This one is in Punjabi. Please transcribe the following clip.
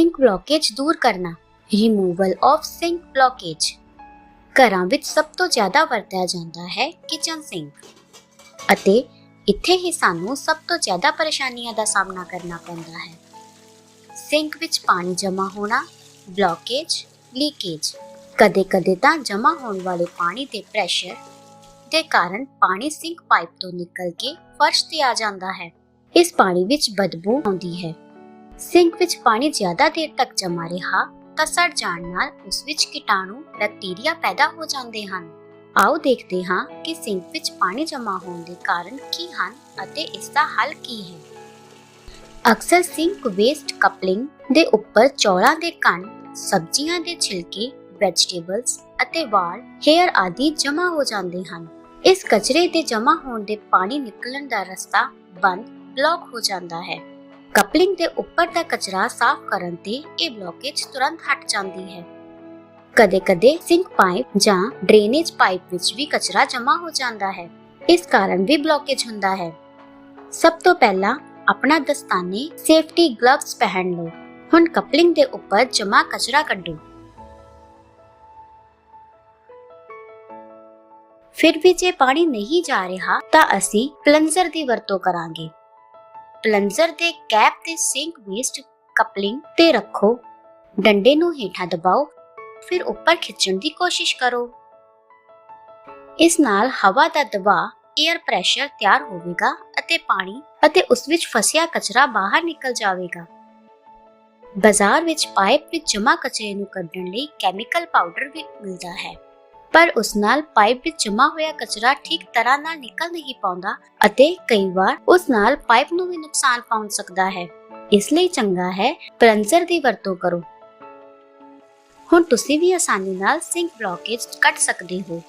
ਸਿੰਕ ਬਲੌਕੇਜ ਦੂਰ ਕਰਨਾ। ਰਿਮੂਵਲ ਆਫ ਸਿੰਕ ਬਲੌਕੇਜ ਘਰਾਂ ਵਿੱਚ ਸਭ ਤੋਂ ਜ਼ਿਆਦਾ ਵਰਤਿਆ ਜਾਂਦਾ ਹੈ ਕਿਚਨ ਸਿੰਕ ਅਤੇ ਇੱਥੇ ਹੀ ਸਾਨੂੰ ਸਭ ਤੋਂ ਜ਼ਿਆਦਾ ਪਰੇਸ਼ਾਨੀਆਂ ਦਾ ਸਾਹਮਣਾ ਕਰਨਾ ਪੈਂਦਾ ਹੈ। ਸਿੰਕ ਵਿੱਚ ਪਾਣੀ ਜਮ੍ਹਾਂ ਹੋਣਾ ਬਲੌਕੇਜ ਲੀਕੇਜ ਕਦੇ-ਕਦੇ ਤਾਂ ਜਮ੍ਹਾਂ ਹੋਣ ਵਾਲੇ ਪਾਣੀ ਦੇ ਪ੍ਰੈਸ਼ਰ ਦੇ ਕਾਰਨ ਪਾਣੀ ਸਿੰਕ ਪਾਈਪ ਤੋਂ ਨਿਕਲ ਕੇ ਫਰਸ਼ ਤੇ ਆ ਜਾਂਦਾ ਹੈ। ਇਸ ਪਾਣੀ ਵਿੱਚ ਬਦਬੂ ਆਉਂਦੀ ਹੈ। ਸਿੰਕ ਵਿੱਚ ਪਾਣੀ ਜ਼ਿਆਦਾ ਦੇਰ ਤੱਕ ਜਮਾ ਰਿਹਾ ਤਾਂ ਸੜ ਜਾਣ ਨਾਲ ਉਸ ਵਿੱਚ ਕੀਟਾਣੂ, ਬੈਕਟੀਰੀਆ ਪੈਦਾ ਹੋ ਜਾਂਦੇ ਹਨ। ਆਓ ਦੇਖਦੇ ਹਾਂ ਕਿ ਸਿੰਕ ਵਿੱਚ ਪਾਣੀ ਜਮਾ ਹੋਣ ਦੇ ਕਾਰਨ ਕੀ ਹਨ ਅਤੇ ਇਸ ਦਾ ਹੱਲ ਕੀ ਹੈ। ਅਕਸਰ ਸਿੰਕ ਵੇਸਟ ਕਪਲਿੰਗ ਦੇ ਉੱਪਰ ਚੌਲਾਂ ਦੇ ਕਣ, ਸਬਜ਼ੀਆਂ ਦੇ ਛਿਲਕੇ ਵੈਜੀਟੇਬਲਸ ਅਤੇ ਵਾਲ ਹੇਅਰ ਆਦਿ ਜਮਾ ਹੋ ਜਾਂਦੇ ਹਨ। ਇਸ ਕਚਰੇ ਦੇ ਜਮਾ ਹੋਣ ਦੇ ਪਾਣੀ ਨਿਕਲਣ ਦਾ ਰਸਤਾ ਬੰਦ ਬਲੌਕ ਹੋ ਜਾਂਦਾ ਹੈ। ਕਪਲਿੰਗ ਦੇ ਉੱਪਰ ਦਾ ਕਚਰਾ ਸਾਫ਼ ਕਰਨ ਤੇ ਇਹ ਬਲੌਕੇਜ ਤੁਰੰਤ ਹਟ ਜਾਂਦੀ ਹੈ। ਕਦੇ-ਕਦੇ ਸਿੰਕ ਪਾਈਪ ਜਾਂ ਡਰੇਨੇਜ ਪਾਈਪ ਵਿੱਚ ਵੀ ਕਚਰਾ ਜਮਾ ਹੋ ਜਾਂਦਾ ਹੈ। ਇਸ ਕਾਰਨ ਵੀ ਬਲੌਕੇਜ ਹੁੰਦਾ ਹੈ। ਸਭ ਤੋਂ ਪਹਿਲਾਂ ਆਪਣਾ ਦਸਤਾਨੇ ਸੇਫਟੀ ਗਲਵਸ ਪਹਿਨ ਲਓ। ਹੁਣ ਕਪਲਿੰਗ ਦੇ ਉੱਪਰ ਜਮਾ ਕਚਰਾ ਕੱਢੋ। ਫਿਰ ਵੀ ਜੇ ਪਾਣੀ ਨਹੀਂ ਜਾ ਰਿਹਾ ਤਾਂ ਅਸੀਂ ਪਲੰਜਰ ਦੀ ਵਰਤੋਂ ਕਰਾਂਗੇ। ਪਲੰਜਰ ਦੇ ਕੈਪ ਤੇ ਸਿੰਕ ਵੇਸਟ ਕਪਲਿੰਗ ਤੇ ਰੱਖੋ। ਡੰਡੇ ਨੂੰ ਹੇਠਾਂ ਦਬਾਓ, ਫਿਰ ਉੱਪਰ ਖਿੱਚਣ ਦੀ ਕੋਸ਼ਿਸ਼ ਕਰੋ। ਇਸ ਨਾਲ ਹਵਾ ਦਾ ਦਬਾਅ 에ਅਰ ਪ੍ਰੈਸ਼ਰ ਤਿਆਰ ਹੋਵੇਗਾ ਅਤੇ ਪਾਣੀ ਅਤੇ ਉਸ ਵਿੱਚ ਫਸਿਆ ਕਚਰਾ ਬਾਹਰ ਨਿਕਲ ਜਾਵੇਗਾ। ਬਾਜ਼ਾਰ ਵਿੱਚ ਪਾਈਪ ਵਿੱਚ ਜਮਾ ਕਚਰੇ ਨੂੰ ਕੱਢਣ ਲਈ ਕੈਮੀਕਲ ਪਾਊਡਰ ਵੀ ਮਿਲਦਾ ਹੈ। ਪਰ ਉਸ ਨਾਲ ਪਾਈਪ ਵਿੱਚ ਜਮਾ ਹੋਇਆ ਕਚਰਾ ਠੀਕ ਤਰ੍ਹਾਂ ਨਾਲ ਨਿਕਲ ਨਹੀਂ ਪਾਉਂਦਾ ਅਤੇ ਕਈ ਵਾਰ ਉਸ ਨਾਲ ਪਾਈਪ ਨੂੰ ਵੀ ਨੁਕਸਾਨ ਪਹੁੰਚ ਸਕਦਾ ਹੈ। ਇਸ ਲਈ ਚੰਗਾ ਹੈ ਪਲੰਜਰ ਦੀ ਵਰਤੋਂ ਕਰੋ। ਹੁਣ ਤੁਸੀਂ ਵੀ ਆਸਾਨੀ ਨਾਲ ਸਿੰਕ ਬਲੌਕੇਜ ਕੱਟ ਸਕਦੇ ਹੋ।